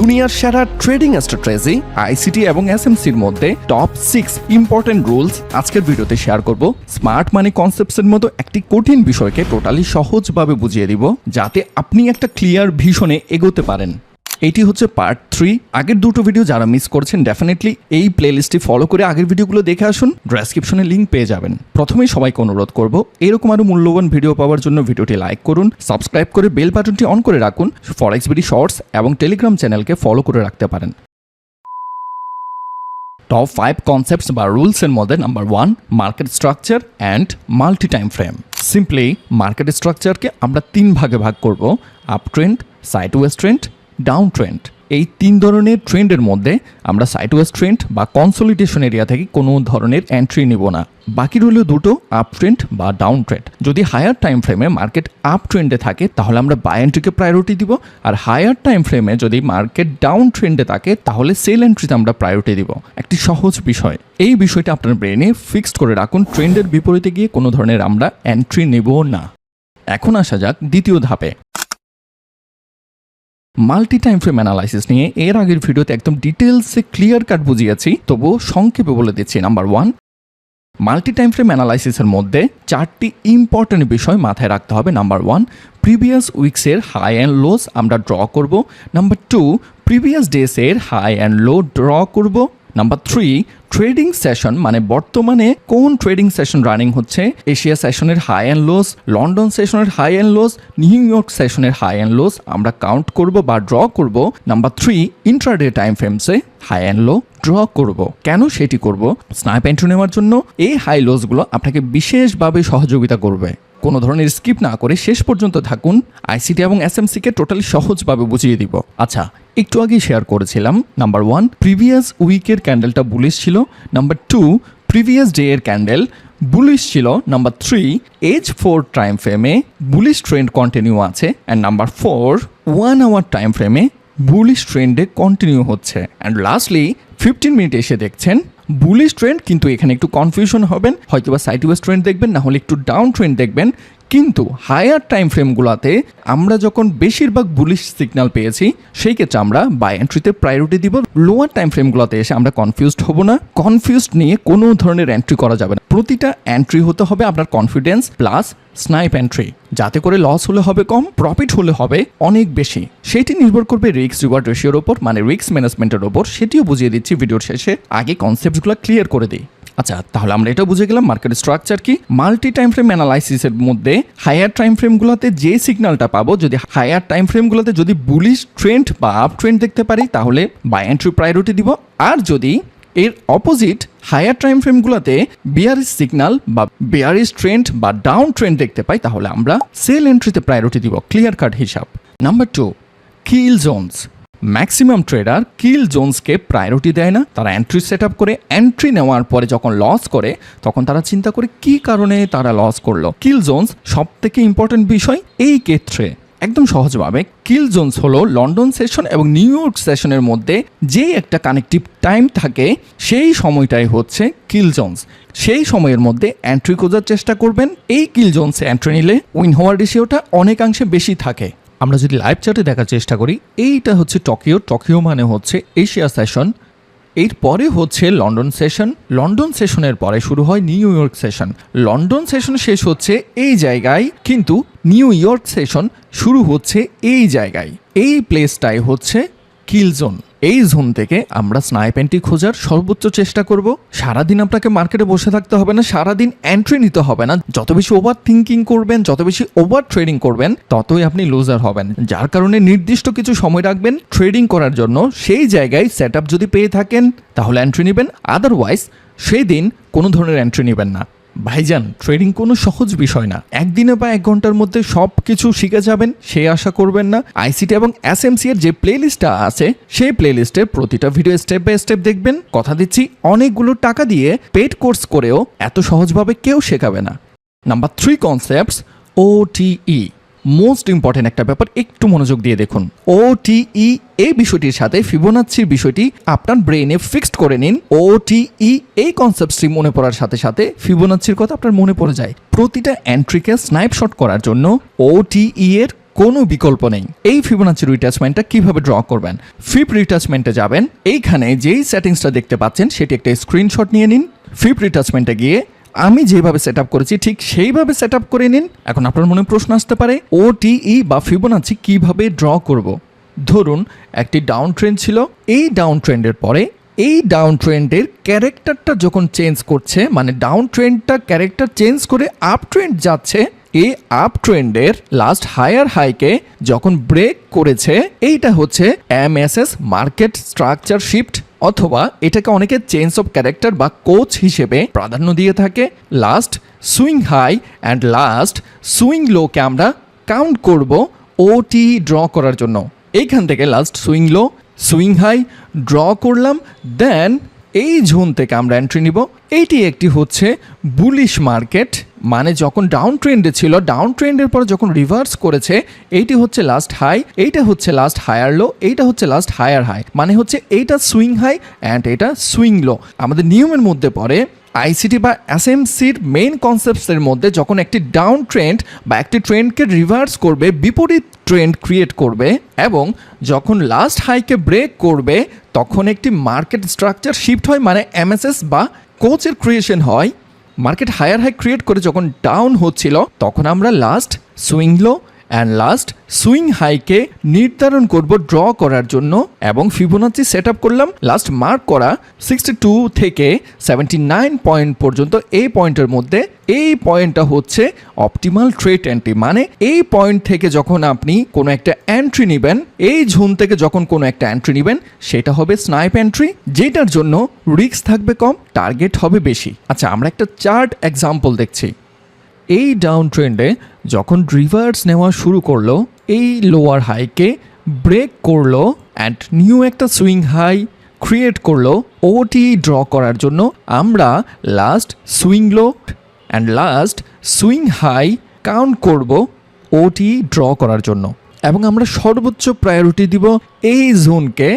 দুনিয়ার সেরা trading strategy ICT এবং এসএমসির মধ্যে টপ সিক্স ইম্পর্টেন্ট রুলস আজকের ভিডিওতে শেয়ার করব। স্মার্ট মানি কনসেপ্টসের মতো একটি কঠিন বিষয়কে টোটালি সহজভাবে বুঝিয়ে দিব, যাতে আপনি একটা ক্লিয়ার ভিশনে এগোতে পারেন। এটি হচ্ছে পার্ট থ্রি আগের দুটো ভিডিও যারা মিস করছেন ডেফিনেটলি এই প্লেলিস্টটি ফলো করে আগের ভিডিওগুলো দেখে আসুন। ডেসক্রিপশনে লিঙ্ক পেয়ে যাবেন। প্রথমেই সবাইকে অনুরোধ করব, এরকম আরও মূল্যবান ভিডিও পাওয়ার জন্য ভিডিওটি লাইক করুন সাবস্ক্রাইব করে বেল বাটনটি অন করে রাখুন ফরেক্স বিডি শর্টস এবং টেলিগ্রাম চ্যানেলকে ফলো করে রাখতে পারেন। টপ ফাইভ কনসেপ্টস বা রুলসের মধ্যে number one market structure and multi time frame simply market স্ট্রাকচারকে আমরা তিন ভাগে ভাগ করব up trend sideways trend down trend এই তিন ধরনের ট্রেন্ডের মধ্যে আমরা সাইড ওয়েস্ট ট্রেন্ড বা কনসলিডেশন এরিয়া থেকে কোনো ধরনের এন্ট্রি নিব না। বাকি রইল দুটো আপ ট্রেন্ড বা ডাউন ট্রেন্ড যদি হায়ার টাইম ফ্রেমে মার্কেট আপ ট্রেন্ডে থাকে, তাহলে আমরা বাই এন্ট্রিকে প্রায়োরিটি দিব। আর হায়ার টাইম ফ্রেমে যদি মার্কেট ডাউন ট্রেন্ডে থাকে, তাহলে সেল এন্ট্রিতে আমরা প্রায়োরিটি দিব। একটি সহজ বিষয়। এই বিষয়টা আপনার ব্রেনে ফিক্সড করে রাখুন ট্রেন্ডের বিপরীতে গিয়ে কোনো ধরনের আমরা এন্ট্রি নেব না। এখন আসা যাক দ্বিতীয় ধাপে। মাল্টি টাইম ফ্রেম অ্যানালাইসিস নিয়ে এর আগের ভিডিওতে একদম ডিটেলসে ক্লিয়ার কাট বুঝিয়েছি, তবুও সংক্ষেপে বলে দিচ্ছি। Number one multi time frame অ্যানালাইসিসের মধ্যে চারটি ইম্পর্ট্যান্ট বিষয় মাথায় রাখতে হবে। নাম্বার ওয়ান প্রিভিয়াস উইকসের হাই অ্যান্ড লোস আমরা ড্র করব। নাম্বার টু প্রিভিয়াস ডেসের হাই অ্যান্ড লো ড্র করব। নাম্বার থ্রি ট্রেডিং সেশন মানে বর্তমানে কোন ট্রেডিং সেশন রানিং হচ্ছে? এশিয়া সেশনের হাই অ্যান্ড লোস লন্ডন সেশনের high and lows New York সেশনের হাই অ্যান্ড লোস আমরা কাউন্ট করব বা ড্র করব। নাম্বার থ্রি ইন্ট্রাডে টাইম ফ্রেমসে হাই অ্যান্ড লো ড্র করব। কেন সেটি করব? স্নাইপ এন্ট্রি নেওয়ার জন্য এই হাই লোসগুলো আপনাকে বিশেষভাবে সহযোগিতা করবে। কোনো ধরনের স্কিপ না করে শেষ পর্যন্ত থাকুন। আইসিটি এবং এসএমসিকে টোটালি সহজভাবে বুঝিয়ে দিব। আচ্ছা একটু আগেই শেয়ার করেছিলাম। নাম্বার ওয়ান, প্রিভিয়াস উইকের ক্যান্ডেলটা বুলিশ ছিল। নাম্বার টু, প্রিভিয়াস ডে এর ক্যান্ডেল বুলিশ ছিল। Number three, H four time ফ্রেমে বুলিশ ট্রেন্ড কন্টিনিউ আছে। And number four, one hour time ফ্রেমে বুলিশ ট্রেন্ডে কন্টিনিউ হচ্ছে। অ্যান্ড লাস্টলি ফিফটিন মিনিট এসে দেখছেন, বুলিশ ট্রেন্ড কিন্তু এখানে একটু কনফিউশন হবেন হয়তো বা সাইড ওয়েস্ট ট্রেন্ড দেখবেন, না হলে একটু ডাউন ট্রেন্ড দেখবেন। কিন্তু হায়ার টাইম ফ্রেমগুলোতে আমরা যখন বেশিরভাগ বুলিশ সিগন্যাল পেয়েছি, সেই ক্ষেত্রে আমরা বাই এন্ট্রিতে প্রায়োরিটি দিব। লোয়ার টাইম ফ্রেমগুলোতে এসে আমরা কনফিউজড হব না। কনফিউজড নিয়ে কোনো ধরনের এন্ট্রি করা যাবে না। প্রতিটা এন্ট্রি হতে হবে আপনার কনফিডেন্স প্লাস স্নাইপ এন্ট্রি যাতে করে লস হলে হবে কম প্রফিট হলে হবে অনেক বেশি। সেটি নির্ভর করবে রিক্স রিওয়ার্ড রেশিওর ওপর মানে রিক্স ম্যানেজমেন্টের ওপর। সেটিও বুঝিয়ে দিচ্ছি ভিডিওর শেষে। আগে কনসেপ্টগুলো ক্লিয়ার করে দিই। আচ্ছা তাহলে আমরা এটা বুঝে গেলাম মার্কেট স্ট্রাকচার কি। মাল্টি টাইম ফ্রেম অ্যানালাইসিসের মধ্যে হায়ার টাইম ফ্রেমগুলোতে যে সিগন্যালটা পাবো, যদি হায়ার টাইম ফ্রেমগুলোতে যদি বুলিশ ট্রেন্ড বা আপ ট্রেন্ড দেখতে পারি, তাহলে বাই এন্ট্রি প্রায়োরিটি দিব। আর যদি এর অপোজিট হায়ার টাইম ফ্রেমগুলোতে বিয়ারিস সিগন্যাল বা বিয়ারিস ট্রেন্ড বা ডাউন ট্রেন্ড দেখতে পাই, তাহলে আমরা সেল এন্ট্রিতে প্রায়োরিটি দিব। ক্লিয়ার কাট হিসাব। Number two kill zones maximum trader kill জোনসকে priority দেয় না। তারা এন্ট্রি সেট আপ করে এন্ট্রি নেওয়ার পরে যখন লস করে, তখন তারা চিন্তা করে কি কারণে তারা লস করল। কিল জোনস সব থেকে ইম্পর্টেন্ট বিষয় এই ক্ষেত্রে। একদম সহজভাবে কিল জোনস হলো লন্ডন সেশন এবং নিউ ইয়র্ক সেশনের মধ্যে যে একটা কানেকটিভ টাইম থাকে, সেই সময়টাই হচ্ছে কিল জোনস সেই সময়ের মধ্যে এন্ট্রি খোঁজার চেষ্টা করবেন। এই কিল জোনসে এন্ট্রি নিলে উইন হওয়ার রেশিওটা অনেকাংশে বেশি থাকে। আমরা যদি লাইভ চার্টে দেখার চেষ্টা করি, এইটা হচ্ছে টোকিও টোকিও মানে হচ্ছে এশিয়া সেশন এর পরে হচ্ছে লন্ডন সেশন লন্ডন সেশনের পরে শুরু হয় New York session London session শেষ হচ্ছে এই জায়গায়, কিন্তু নিউ ইয়র্ক সেশন শুরু হচ্ছে এই জায়গায়, এই প্লেসটাই হচ্ছে কিল জোন এই জোন থেকে আমরা স্নাইপ এন্ট্রি খোঁজার সর্বোচ্চ চেষ্টা করব। সারাদিন আপনাকে মার্কেটে বসে থাকতে হবে না, সারাদিন এন্ট্রি নিতে হবে না। যত বেশি ওভার থিঙ্কিং করবেন, যত বেশি ওভার ট্রেডিং করবেন, ততই আপনি লুজার হবেন। যার কারণে নির্দিষ্ট কিছু সময় রাখবেন ট্রেডিং করার জন্য। সেই জায়গায় সেট যদি পেয়ে থাকেন, তাহলে এন্ট্রি নেবেন। আদারওয়াইজ সেই দিন কোনো ধরনের এন্ট্রি নেবেন না। ভাইজান ট্রেডিং কোনো সহজ বিষয় না। একদিনে বা এক ঘণ্টার মধ্যে সব কিছু শিখে যাবেন, সে আশা করবেন না। আইসিটি এবং এস এম এর যে প্লে লিস্টটা আছে, সেই প্লে লিস্টের প্রতিটা ভিডিও স্টেপ বাই স্টেপ দেখবেন। কথা দিচ্ছি, অনেকগুলো টাকা দিয়ে পেড কোর্স করেও এত সহজভাবে কেউ শেখাবে না। Number three concepts OTE most important একটা ব্যাপার, একটু মনোযোগ দিয়ে দেখুন। ওটিই এই বিষয়টির সাথে ফিবোনাচ্ছির বিষয়টি আপনার ব্রেনে ফিক্সড করে নিন। ওটিই এই কনসেপ্টটি মনে পড়ার সাথে সাথে ফিবোনাচ্ছির কথা আপনার মনে পড়ে যায়। প্রতিটা এন্ট্রিকে স্নাইপশট করার জন্য ওটিই এর কোনো বিকল্প নেই। এই ফিবোনাচি রিটাচমেন্টটা কীভাবে ড্র করবেন? ফিপ রিটাচমেন্টে যাবেন। এইখানে যেই সেটিংসটা দেখতে পাচ্ছেন, সেটি একটা স্ক্রিনশট নিয়ে নিন। ফিপ রিটাচমেন্টে গিয়ে আমি যেভাবে সেট করেছি, ঠিক সেইভাবে সেট আপ করে নিন। এখন আপনার মনে প্রশ্ন আসতে পারে ও টিই বা ফিবোনাচি কীভাবে ড্র করব? ধরুন, একটি ডাউন ট্রেন্ড ছিল। এই ডাউন ট্রেন্ডের পরে, এই ডাউন ট্রেন্ডের ক্যারেক্টারটা যখন চেঞ্জ করছে মানে ডাউন ট্রেন্ডটা ক্যারেক্টার চেঞ্জ করে আপ ট্রেন্ড যাচ্ছে এই আপ ট্রেন্ডের লাস্ট হায়ার হাইকে যখন ব্রেক করেছে, এইটা হচ্ছে এম মার্কেট স্ট্রাকচার শিফট অথবা এটাকে অনেকে চেঞ্জ অফ ক্যারেক্টার বা কোচ হিসেবে প্রাধান্য দিয়ে থাকে। Last swing high and last swing লোকে আমরা কাউন্ট করব ওটি ড্র করার জন্য। এইখান থেকে last swing low swing high draw করলাম দেন এই ঝোন থেকে আমরা এন্ট্রি নিব। এইটি একটি হচ্ছে বুলিশ মার্কেট মানে যখন ডাউন ট্রেন্ডে ছিল ডাউন ট্রেন্ডের পর যখন রিভার্স করেছে, এইটি হচ্ছে লাস্ট হাই এইটা হচ্ছে লাস্ট হায়ার লো এইটা হচ্ছে লাস্ট হায়ার হাই মানে হচ্ছে এইটা সুইং হাই অ্যান্ড এটা সুইং লো আমাদের নিয়মের মধ্যে পড়ে আইসিটি বা এসএমসির মেইন কনসেপ্টসের মধ্যে যখন একটি ডাউন ট্রেন্ড বা একটি ট্রেন্ডকে রিভার্স করবে, বিপরীত ট্রেন্ড ক্রিয়েট করবে এবং যখন লাস্ট হাইকে ব্রেক করবে, তখন একটি মার্কেট স্ট্রাকচার শিফট হয় মানে এমএসএস বা কোচের ক্রিয়েশন হয়। মার্কেট হায়ার হাই ক্রিয়েট করে যখন ডাউন হচ্ছিল, তখন আমরা last swing low and last swing হাইকে নির্ধারণ করব ড্র করার জন্য এবং ফিবোনাচি সেট আপ করলাম। লাস্ট মার্ক করা সিক্সটি টু থেকে সেভেন্টি নাইন পয়েন্ট পর্যন্ত এই পয়েন্টের মধ্যে। এই পয়েন্টটা হচ্ছে অপটিমাল ট্রেড এন্ট্রি মানে এই পয়েন্ট থেকে যখন আপনি কোনো একটা এন্ট্রি নেবেন, এই ঝুন থেকে যখন কোনো একটা এন্ট্রি নেবেন, সেটা হবে স্নাইপ এন্ট্রি যেটার জন্য রিস্ক থাকবে কম টার্গেট হবে বেশি। আচ্ছা আমরা একটা চার্ট এক্সাম্পল দেখছি। এই ডাউন ট্রেন্ডে যখন রিভার্স নেওয়া শুরু করল, এই লোয়ার হাইকে ব্রেক করল অ্যান্ড নিউ একটা সুইং হাই ক্রিয়েট করল ওটি ড্র করার জন্য আমরা last swing low and last swing high count করব ওটি ড্র করার জন্য। এবং আমরা সর্বোচ্চ প্রায়োরিটি দিব এই জোনকে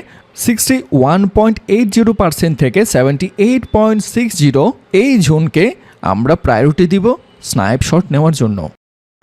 sixty one point eight zero percent থেকে seventy eight point six zero এই জোনকে আমরা প্রায়োরিটি দিব। স্নাইপ শট নেওয়ার জন্য।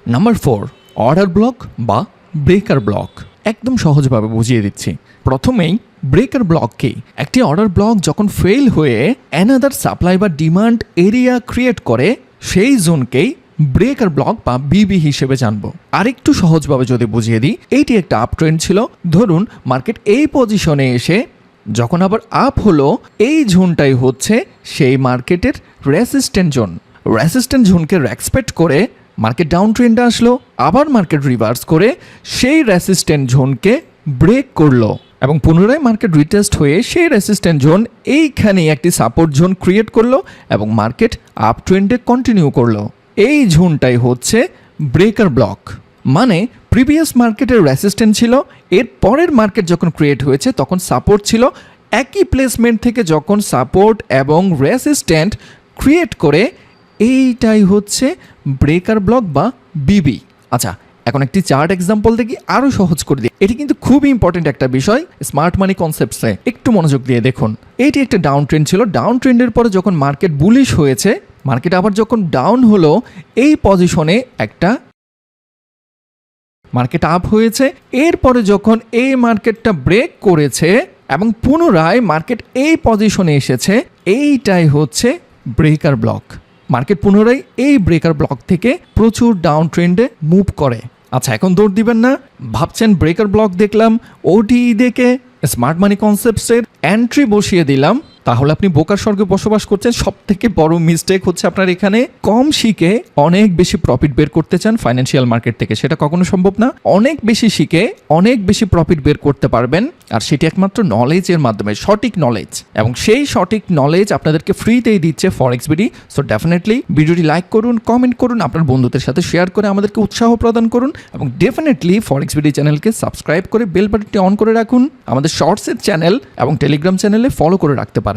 নাম্বার ফোর, অর্ডার ব্লক বা ব্রেকার ব্লক। একদম সহজভাবে বুঝিয়ে দিচ্ছি। প্রথমেই, ব্রেকার ব্লক কি একটি অর্ডার ব্লক যখন ফেল হয়ে অ্যানাদার সাপ্লাই বা ডিমান্ড এরিয়া ক্রিয়েট করে, সেই জোনকেই ব্রেকার ব্লক বা বিবি হিসেবে জানব। আরেকটু সহজভাবে যদি বুঝিয়ে দিই, এইটি একটা আপ ট্রেন্ড ছিল। ধরুন মার্কেট এই পজিশনে এসে যখন আবার আপ হলো, এই জোনটাই হচ্ছে সেই মার্কেটের রেসিস্ট্যান্ট জোন। রেসিস্ট্যান্ট জোনকে রেসপেক্ট করে মার্কেট ডাউন ট্রেন্ডে আসলো, আবার মার্কেট রিভার্স করে সেই রেসিস্ট্যান্ট জোনকে ব্রেক করল এবং পুনরায় মার্কেট রিটেস্ট হয়ে সেই রেসিস্ট্যান্ট জোন এইখানেই একটি সাপোর্ট জোন ক্রিয়েট করল এবং মার্কেট আপ ট্রেন্ডে কন্টিনিউ করল। এই জোনটাই হচ্ছে ব্রেকার ব্লক মানে প্রিভিয়াস মার্কেটের রেসিস্ট্যান্ট ছিল, এর পরের মার্কেট যখন ক্রিয়েট হয়েছে তখন সাপোর্ট ছিল, একই প্লেসমেন্ট থেকে যখন সাপোর্ট এবং রেসিস্ট্যান্ট ক্রিয়েট করে এইটাই হচ্ছে ব্রেকার ব্লক বা বিবি আচ্ছা এখন একটি চার্ট এক্সাম্পল দেখি আরও সহজ করে দিই। এটি কিন্তু খুব ইম্পর্টেন্ট একটা বিষয় স্মার্ট মানি কনসেপ্টসে একটু মনোযোগ দিয়ে দেখুন। এটি একটা ডাউন ট্রেন্ড ছিল। ডাউন ট্রেন্ডের পরে যখন মার্কেট বুলিশ হয়েছে মার্কেট আবার যখন ডাউন হলো, এই পজিশনে একটা মার্কেট আপ হয়েছে। এরপরে যখন এই মার্কেটটা ব্রেক করেছে এবং পুনরায় মার্কেট এই পজিশনে এসেছে, এইটাই হচ্ছে ব্রেকার ব্লক। মার্কেট পুনরায় এই ব্রেকার ব্লক থেকে প্রচুর ডাউন ট্রেন্ডে মুভ করে। আচ্ছা এখন দৌড় দিবেন না। ভাবছেন ব্রেকার ব্লক দেখলাম ওটি দেখে স্মার্ট মানি কনসেপ্টসের এন্ট্রি বসিয়ে দিলাম। তাহলে আপনি বোকার স্বর্গে বসবাস করছেন। সব থেকে বড় মিস্টেক হচ্ছে আপনার এখানে কম শিখে অনেক বেশি প্রফিট বের করতে চান ফাইন্যান্সিয়াল মার্কেট থেকে। সেটা কখনো সম্ভব না। অনেক বেশি শিখে অনেক বেশি প্রফিট বের করতে পারবেন। আর সেটি একমাত্র নলেজের মাধ্যমে, সঠিক নলেজ এবং সেই সঠিক নলেজ আপনাদেরকে ফ্রিতেই দিচ্ছে ফরেক্স বিডি সো ডেফিনেটলি ভিডিওটি লাইক করুন কমেন্ট করুন, আপনার বন্ধুদের সাথে শেয়ার করে আমাদেরকে উৎসাহ প্রদান করুন। এবং ডেফিনেটলি ফরেক্স বিডি চ্যানেলকে সাবস্ক্রাইব করে বেল বাটনটি অন করে রাখুন। আমাদের শর্টসের চ্যানেল এবং টেলিগ্রাম চ্যানেলে ফলো করে রাখতে পারেন।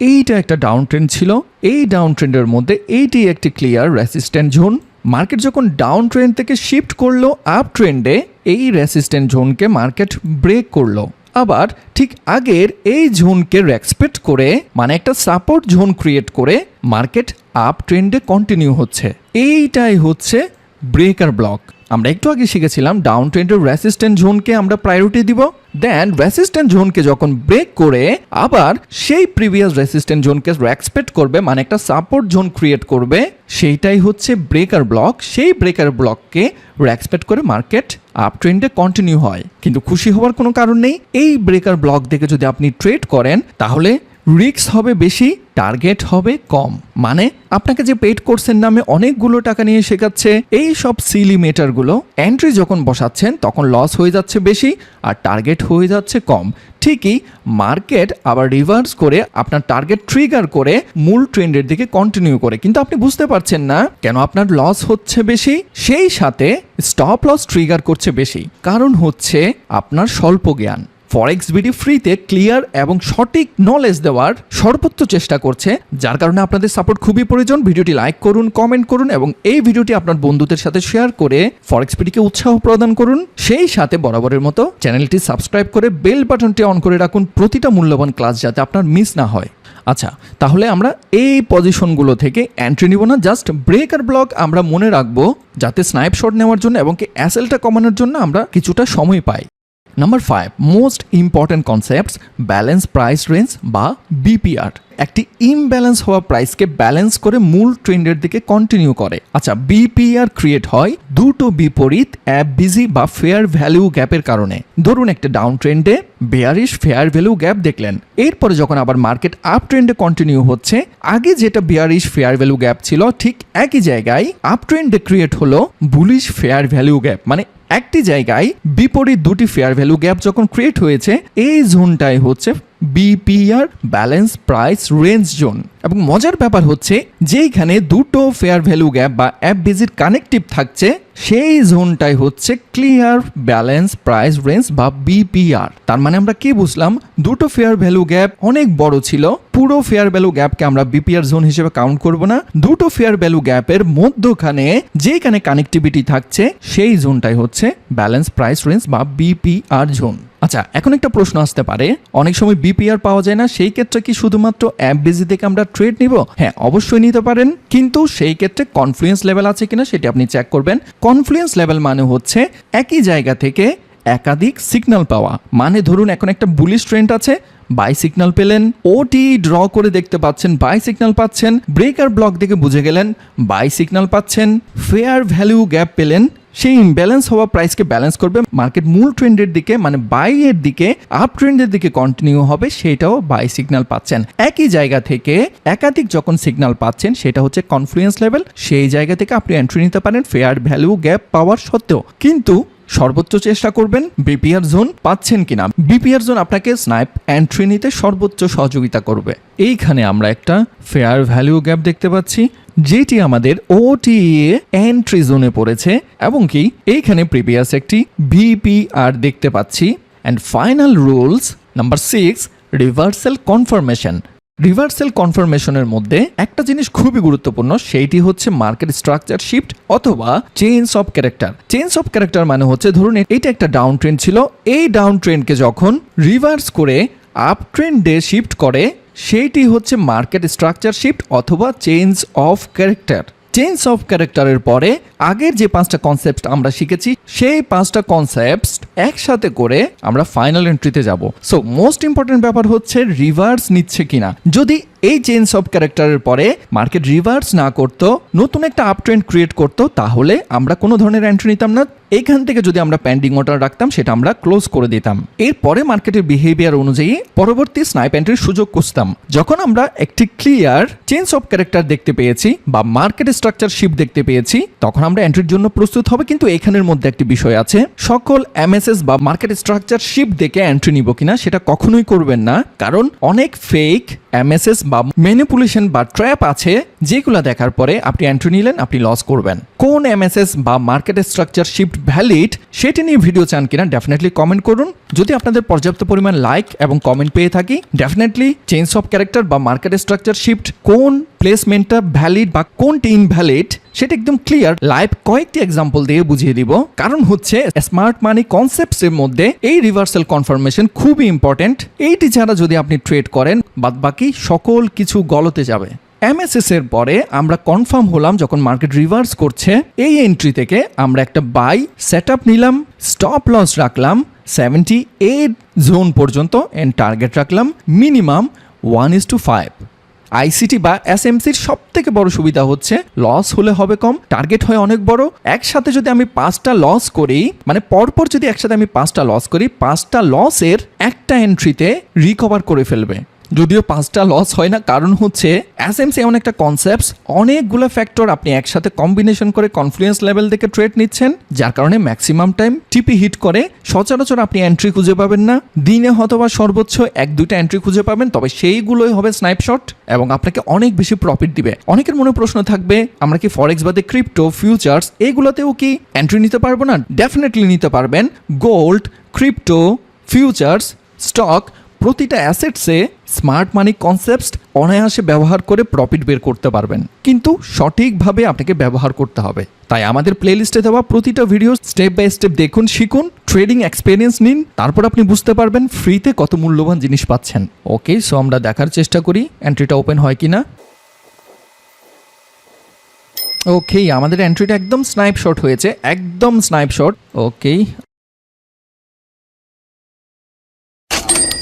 এইটা একটা ডাউন ট্রেন্ড ছিল। এই ডাউন ট্রেন্ডের মধ্যে এইটি একটি ক্লিয়ার রেসিস্ট্যান্ট জোন মার্কেট যখন ডাউন ট্রেন্ড থেকে শিফট করল আপ ট্রেন্ডে এই রেসিস্ট্যান্ট জোনকে মার্কেট ব্রেক করল। আবার ঠিক আগের এই জোনকে রেসপেক্ট করে মানে একটা সাপোর্ট ঝোন ক্রিয়েট করে মার্কেট আপ ট্রেন্ডে কন্টিনিউ হচ্ছে। এইটাই হচ্ছে ব্রেকার ব্লক আমরা একটু আগে শিখেছিলাম ডাউন ট্রেন্ডের রেসিস্ট্যান্ট জোনকে আমরা প্রায়োরিটি দিব। দেন রেসিস্ট্যান্ট জোনকে যখন ব্রেক করে, আবার সেই প্রিভিয়াস রেসিস্ট্যান্ট জোনকে রেসপেক্ট করবে মানে একটা সাপোর্ট জোন ক্রিয়েট করবে, সেইটাই হচ্ছে ব্রেকার ব্লক সেই ব্রেকার ব্লককে রেসপেক্ট করে মার্কেট আপ ট্রেন্ডে কন্টিনিউ হয়। কিন্তু খুশি হওয়ার কোনো কারণ নেই। এই ব্রেকার ব্লক দেখে যদি আপনি ট্রেড করেন, তাহলে রিস্ক হবে বেশি টার্গেট হবে কম। মানে আপনাকে যে পেড কোর্সের নামে অনেকগুলো টাকা নিয়ে শেখাচ্ছে, এই সব সিলি মেটারগুলো এন্ট্রি যখন বসাচ্ছেন, তখন লস হয়ে যাচ্ছে বেশি আর টার্গেট হয়ে যাচ্ছে কম। ঠিকই মার্কেট আবার রিভার্স করে আপনার টার্গেট ট্রিগার করে মূল ট্রেন্ডের দিকে কন্টিনিউ করে। কিন্তু আপনি বুঝতে পারছেন না কেন আপনার লস হচ্ছে বেশি, সেই সাথে স্টপ লস ট্রিগার করছে বেশি। কারণ হচ্ছে আপনার স্বল্প জ্ঞান। ফরেক্স বিডি ফ্রিতে ক্লিয়ার এবং সঠিক নলেজ দেওয়ার সর্বোচ্চ চেষ্টা করছে, যার কারণে আপনাদের সাপোর্ট খুবই প্রয়োজন। ভিডিওটি লাইক করুন কমেন্ট করুন এবং এই ভিডিওটি আপনার বন্ধুদের সাথে শেয়ার করে ফরেক্স বিডিকে উৎসাহ প্রদান করুন। সেই সাথে বরাবরের মতো চ্যানেলটি সাবস্ক্রাইব করে বেল বাটনটি অন করে রাখুন প্রতিটা মূল্যবান ক্লাস যাতে আপনার মিস না হয়। আচ্ছা তাহলে আমরা এই পজিশনগুলো থেকে এন্ট্রি নিব না। জাস্ট ব্রেকার ব্লক আমরা মনে রাখব, যাতে স্নাইপশট নেওয়ার জন্য এবং কি অ্যাসেলটা কমানোর জন্য আমরা কিছুটা সময় পাই। Number five most important concepts balance price range বা বিপিআর একটি ইমব্যালেন্স হওয়া প্রাইসকে ব্যালেন্স করে মূল ট্রেন্ডের দিকে কন্টিনিউ করে। আচ্ছা বিপিআর ক্রিয়েট হয় দুটো বিপরীত অ্যাপ বিজি বা ফেয়ার ভ্যালু গ্যাপের কারণে। ধরুন একটা ডাউন ট্রেন্ডে বেয়ারিশ ফেয়ার ভ্যালু গ্যাপ দেখলেন। এরপরে যখন আবার মার্কেট আপ ট্রেন্ডে কন্টিনিউ হচ্ছে, আগে যেটা বেয়ারিশ ফেয়ার ভ্যালু গ্যাপ ছিল, ঠিক একই জায়গায় আপ ট্রেন্ডে ক্রিয়েট হলো বুলিশ ফেয়ার ভ্যালু গ্যাপ মানে একটি জায়গায় বিপরীত দুটি ফেয়ার ভ্যালু গ্যাপ যখন ক্রিয়েট হয়েছে, এই জোনটাই হচ্ছে BPR balance price range zone এবং মজার ব্যাপার হচ্ছে, যেইখানে দুটো ফেয়ার ভ্যালু গ্যাপ বা অ্যাপ ভিজিট কানেকটিভ থাকছে, সেই জোনটাই হচ্ছে ক্লিয়ার ব্যালেন্স প্রাইস রেঞ্জ বা বিপিআর তার মানে আমরা কি বুঝলাম? দুটো ফেয়ার ভ্যালু গ্যাপ অনেক বড় ছিল, পুরো ফেয়ার ভ্যালু গ্যাপকে আমরা বিপিআর জোন হিসেবে কাউন্ট করব না। দুটো ফেয়ার ভ্যালু গ্যাপের মধ্যখানে যেখানে কানেক্টিভিটি থাকছে, সেই জোনটাই হচ্ছে ব্যালেন্স প্রাইস রেঞ্জ বা বিপিআর জোন আচ্ছা এখন একটা প্রশ্ন আসতে পারে। অনেক সময় বিপিআর পাওয়া যায় না, সেই ক্ষেত্রে কি শুধুমাত্র অ্যাপ বিজি থেকে আমরা ট্রেড নিব? হ্যাঁ অবশ্যই নিতে পারেন, কিন্তু সেই ক্ষেত্রে কনফ্লুয়েন্স লেভেল আছে কিনা সেটি আপনি চেক করবেন। কনফ্লুয়েন্স লেভেল মানে হচ্ছে একই জায়গা থেকে একাধিক সিগন্যাল পাওয়া। মানে ধরুন, এখন একটা বুলিশ ট্রেন্ড আছে বাই সিগন্যাল পেলেন ওটি ড্র করে দেখতে পাচ্ছেন বাই সিগন্যাল পাচ্ছেন ব্রেকার ব্লক দেখে বুঝে গেলেন বাই সিগন্যাল পাচ্ছেন ফেয়ার ভ্যালু গ্যাপ পেলেন সেই ইমব্যালেন্স হওয়া প্রাইসকে ব্যালেন্স করবে। মার্কেট মূল ট্রেন্ডের দিকে মানে বাই এর দিকে আপ ট্রেন্ডের দিকে কন্টিনিউ হবে, সেটাও বাই সিগনাল পাচ্ছেন। একই জায়গা থেকে একাধিক যখন সিগনাল পাচ্ছেন, সেটা হচ্ছে কনফ্লুয়েন্স লেভেল সেই জায়গা থেকে আপনি এন্ট্রি নিতে পারেন ফেয়ার ভ্যালু গ্যাপ পাওয়ার সত্ত্বেও। কিন্তু সর্বোচ্চ চেষ্টা করবেন বিপিআর জোন পাচ্ছেন কিনা? বিপিআর জোন আপনাকে স্নাইপ এন্ট্রি নিতে সর্বোচ্চ সহযোগিতা করবে। এইখানে আমরা একটা ফেয়ার ভ্যালু গ্যাপ দেখতে পাচ্ছি, যেটি আমাদের ওটিএ এন্ট্রি জোনে পড়েছে এবং কি এইখানে প্রিভিয়াস একটি বিপিআর দেখতে পাচ্ছি। And final rules number six reversal confirmation reversal কনফার্মেশনের মধ্যে একটা জিনিস খুবই গুরুত্বপূর্ণ, সেইটি হচ্ছে মার্কেট স্ট্রাকচার শিফট অথবা change of character change of character মানে হচ্ছে, ধরুন এটা একটা ডাউন ট্রেন্ড ছিল, এই ডাউন ট্রেন্ডকে যখন রিভার্স করে আপ ট্রেন্ডে শিফট করে, সেইটি হচ্ছে মার্কেট স্ট্রাকচার শিফট অথবা change of character change of ক্যারেক্টারের পরে আগের যে পাঁচটা কনসেপ্ট আমরা শিখেছি, সেই পাঁচটা কনসেপ্ট একসাথে করে আমরা ফাইনাল এন্ট্রিতে যাব। সো মোস্ট ইম্পর্টেন্ট ব্যাপার হচ্ছে রিভার্স নিচ্ছে কিনা। যদি এই চেঞ্জ অফ ক্যারেক্টারের পরে মার্কেট রিভার্স না করতো, নতুন একটা আপ ট্রেন্ড ক্রিয়েট করতো, তাহলে আমরা কোনো ধরনের এন্ট্রি নিতাম না। এইখান থেকে যদি আমরা প্যান্ডিং অর্ডার রাখতাম, সেটা আমরা ক্লোজ করে দিতাম। এরপরে মার্কেটের বিহেভিয়ার অনুযায়ী পরবর্তী স্নাইপ এন্ট্রির সুযোগ খুঁজতাম। যখন আমরা একটি ক্লিয়ার চেঞ্জ অফ ক্যারেক্টার দেখতে পেয়েছি বা মার্কেট স্ট্রাকচার শিপ দেখতে পেয়েছি, তখন আমরা এন্ট্রির জন্য প্রস্তুত হবে, কিন্তু এখানের মধ্যে একটি বিষয় আছে। সকল এমএসএস বা মার্কেট স্ট্রাকচার শিপ দেখে এন্ট্রি নিব কিনা, সেটা কখনোই করবেন না, কারণ অনেক ফেক এমএসএস বা ম্যানিপুলেশন বা ট্র্যাপ আছে যেগুলো দেখার পরে আপনি এন্ট্রি নিলেন, আপনি লস করবেন। কোন এমএসএস বা মার্কেট স্ট্রাকচার শিফট ভ্যালিড সেটি নিয়ে ভিডিও চান কিনা ডেফিনেটলি কমেন্ট করুন। যদি আপনাদের পর্যাপ্ত পরিমাণ লাইক এবং কমেন্ট পেয়ে থাকি ডেফিনেটলি চেঞ্জ অফ ক্যারেক্টার বা মার্কেট স্ট্রাকচার শিফট কোন প্লেসমেন্টটা ভ্যালিড বা কোনটি ইনভ্যালিড সেটা একদম ক্লিয়ার লাইভ কয়েকটি এক্সাম্পল দিয়ে বুঝিয়ে দিব। কারণ হচ্ছে স্মার্ট মানি কনসেপ্টস এর মধ্যে এই রিভার্সাল কনফার্মেশন খুবই ইম্পর্টেন্ট এইটি ছাড়া যদি আপনি ট্রেড করেন বাদ বাকি সকল কিছু গলতে যাবে। এমএসএস এর পরে আমরা কনফার্ম হলাম যখন মার্কেট রিভার্স করছে, এই এন্ট্রি থেকে আমরা একটা বাই সেট নিলাম স্টপ লস রাখলাম সেভেন্টি এইট জোন পর্যন্ত এন্ড টার্গেট রাখলাম minimum one is to five ICT বা এসএমসির সব থেকে বড় সুবিধা হচ্ছে লস হলে হবে কম টার্গেট হয় অনেক বড়। একসাথে যদি আমি পাঁচটা লস করি মানে পরপর যদি একসাথে আমি পাঁচটা লস করি, পাঁচটা লসের একটা এন্ট্রিতে রিকভার করে ফেলবে। যদিও পাঁচটা লস হয় না, কারণ হচ্ছে এসএমসি এমন একটা কনসেপ্ট অনেকগুলো ফ্যাক্টর আপনি একসাথে কম্বিনেশন করে কনফ্লুয়েন্স লেভেল থেকে ট্রেড নিচ্ছেন, যার কারণে ম্যাক্সিমাম টাইম টিপি হিট করে। সচরাচর আপনি এন্ট্রি খুঁজে পাবেন না। দিনে হয়তোবা সর্বোচ্চ এক, দুইটা এন্ট্রি খুঁজে পাবেন, তবে সেইগুলোই হবে স্নাইপশট এবং আপনাকে অনেক বেশি প্রফিট দিবে। অনেকের মনে প্রশ্ন থাকবে, আমরা কি ফরেক্স বাদে ক্রিপ্টো ফিউচার্স এইগুলোতেও কি এন্ট্রি নিতে পারব না? ডেফিনেটলি নিতে পারবেন। গোল্ড ক্রিপ্টো ফিউচার্স স্টক প্রতিটা অ্যাসেটসে স্মার্ট মানি কনসেপ্ট অনায়াসে ব্যবহার করে প্রফিট বের করতে পারবেন। কিন্তু সঠিকভাবে আপনাকে ব্যবহার করতে হবে। তাই আমাদের প্লেলিস্টে দেওয়া প্রতিটা ভিডিও স্টেপ বাই স্টেপ দেখুন, শিখুন ট্রেডিং এক্সপিরিয়েন্স নিন, তারপর আপনি বুঝতে পারবেন ফ্রিতে কত মূল্যবান জিনিস পাচ্ছেন। ওকে সো আমরা দেখার চেষ্টা করি এন্ট্রিটা ওপেন হয় কি না ওকে আমাদের এন্ট্রিটা একদম স্নাইপ শট হয়েছে, একদম snipe shot okay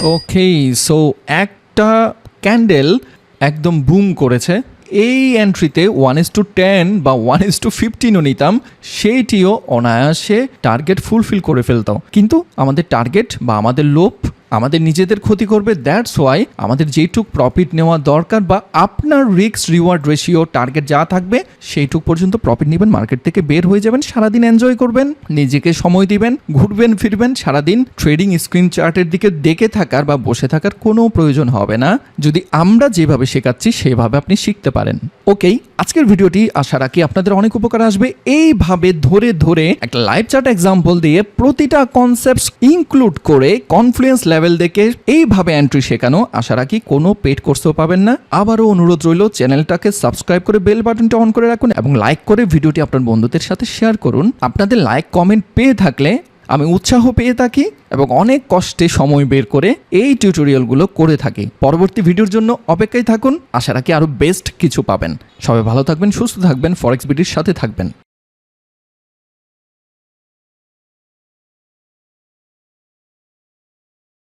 okay so একটা ক্যান্ডেল একদম বুম করেছে। এই এন্ট্রিতে ওয়ান ইস টু টেন বা ওয়ান ইস টু ফিফটিনও নিতাম, সেইটিও অনায়াসে টার্গেট ফুলফিল করে ফেলতাম। কিন্তু আমাদের টার্গেট বা আমাদের লোভ আমাদের নিজেদের ক্ষতি করবে দ্যাটস ওয়াই আমাদের যেটুক প্রফিট নেওয়া দরকার বা আপনার রিস্ক রিওয়ার্ড রেশিও টার্গেট যা থাকবে, সেইটুক পর্যন্ত প্রফিট নেবেন মার্কেট থেকে বের হয়ে যাবেন, সারাদিন এনজয় করবেন, নিজেকে সময় দিবেন, ঘুরবেন, ফিরবেন, সারাদিন ট্রেডিং স্ক্রিন চার্টের দিকে দেখে থাকার বা বসে থাকার কোনো প্রয়োজন হবে না। যদি আমরা যেভাবে শেখাচ্ছি, সেভাবে আপনি শিখতে পারেন। ওকেই আজকের ভিডিওটি আশা রাখি আপনাদের অনেক উপকার আসবে। এইভাবে ধরে ধরে একটা লাইভ চার্ট এক্সাম্পল দিয়ে প্রতিটা কনসেপ্ট ইনক্লুড করে কনফ্লুয়েন্স লেভেল দেখে এইভাবে এন্ট্রি শেখানো, আশা রাখি কোনো পেড কোর্সও পাবেন না। আবারও অনুরোধ রইল, চ্যানেলটাকে সাবস্ক্রাইব করে বেল বাটনটা অন করে রাখুন এবং লাইক করে ভিডিওটি আপনার বন্ধুদের সাথে শেয়ার করুন। আপনাদের লাইক কমেন্ট পেয়ে থাকলে আমি উৎসাহ পেয়ে থাকি এবং অনেক কষ্টে সময় বের করে এই টিউটোরিয়ালগুলো করে থাকি। পরবর্তী ভিডিওর জন্য অপেক্ষায় থাকুন, আশা রাখি আরও বেস্ট কিছু পাবেন। সবাই ভালো থাকবেন, সুস্থ থাকবেন ফরেক্স বিডির সাথে থাকবেন।